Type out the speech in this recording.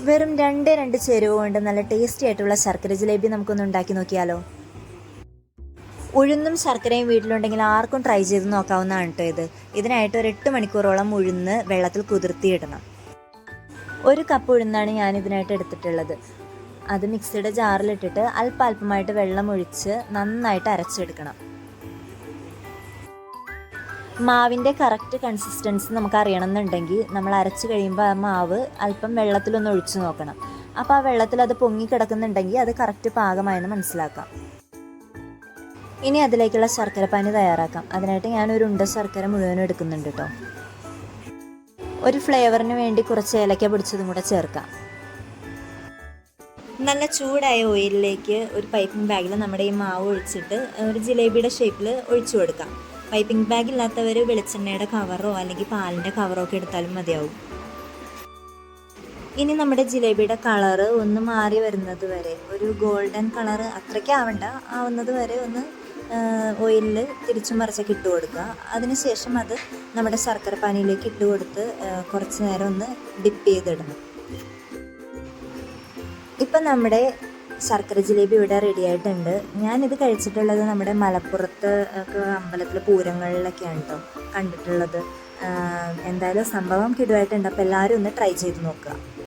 വെറും രണ്ട് രണ്ട് ചേരുവ കൊണ്ട് നല്ല ടേസ്റ്റി ആയിട്ടുള്ള ശർക്കര ജിലേബി നമുക്കൊന്ന് ഉണ്ടാക്കി നോക്കിയാലോ? ഉഴുന്നും ശർക്കരയും വീട്ടിലുണ്ടെങ്കിൽ ആർക്കും ട്രൈ ചെയ്ത് നോക്കാവുന്നതാണ് കേട്ടോ ഇത്. ഇതിനായിട്ട് ഒരു എട്ട് മണിക്കൂറോളം ഉഴുന്ന് വെള്ളത്തിൽ കുതിർത്തിയിടണം. ഒരു കപ്പ് ഉഴുന്നാണ് ഞാൻ ഇതിനായിട്ട് എടുത്തിട്ടുള്ളത്. അത് മിക്സിയുടെ ജാറിലിട്ടിട്ട് അല്പാൽപമായിട്ട് വെള്ളം ഒഴിച്ച് നന്നായിട്ട് അരച്ചെടുക്കണം. മാവിന്റെ കറക്റ്റ് കൺസിസ്റ്റൻസി നമുക്ക് അറിയണമെന്നുണ്ടെങ്കിൽ നമ്മൾ അരച്ച് കഴിയുമ്പോൾ ആ മാവ് അല്പം വെള്ളത്തിലൊന്ന് ഒഴിച്ചു നോക്കണം. അപ്പോൾ ആ വെള്ളത്തിൽ അത് പൊങ്ങി കിടക്കുന്നുണ്ടെങ്കിൽ അത് കറക്റ്റ് പാകമായെന്ന് മനസ്സിലാക്കാം. ഇനി അതിലേക്കുള്ള ശർക്കര പാനി തയ്യാറാക്കാം. അതിനായിട്ട് ഒരു ഉണ്ട ശർക്കര മുഴുവനും എടുക്കുന്നുണ്ട് കേട്ടോ. ഒരു ഫ്ലേവറിന് വേണ്ടി കുറച്ച് ഏലക്ക പൊടിച്ചതും കൂടെ ചേർക്കാം. നല്ല ചൂടായ ഓയിലിലേക്ക് ഒരു പൈപ്പിംഗ് ബാഗിൽ നമ്മുടെ ഈ മാവ് ഒഴിച്ചിട്ട് ഒരു ജിലേബിയുടെ ഷേപ്പിൽ ഒഴിച്ചു കൊടുക്കാം. പൈപ്പിംഗ് ബാഗ് ഇല്ലാത്തവർ വെളിച്ചെണ്ണയുടെ കവറോ അല്ലെങ്കിൽ പാലിന്റെ കവറോ ഒക്കെ എടുത്താലും മതിയാവും. ഇനി നമ്മുടെ ജിലേബിയുടെ കളറ് ഒന്ന് മാറി വരുന്നത് വരെ ഒരു ഗോൾഡൻ കളറ് അത്രയ്ക്ക് ആവണ്ട ആവുന്നത് വരെ ഒന്ന് ഓയിലിൽ തിരിച്ചു മറിച്ചൊക്കെ ഇട്ട് കൊടുക്കുക. അതിനുശേഷം അത് നമ്മുടെ ശർക്കര പാനിയിലേക്ക് ഇട്ട് കൊടുത്ത് കുറച്ച് നേരം ഒന്ന് ഡിപ്പ് ചെയ്തിടണം. ഇപ്പം നമ്മുടെ ശർക്കര ജിലേബി ഇവിടെ റെഡി ആയിട്ടുണ്ട്. ഞാനിത് കഴിച്ചിട്ടുള്ളത് നമ്മുടെ മലപ്പുറത്ത് ഒക്കെ അമ്പലത്തിൽ പൂരങ്ങളിലൊക്കെയാണ് കേട്ടോ കണ്ടിട്ടുള്ളത്. എന്തായാലും സംഭവം കിടുവായിട്ടുണ്ട്. അപ്പോൾ എല്ലാവരും ഒന്ന് ട്രൈ ചെയ്ത് നോക്കുക.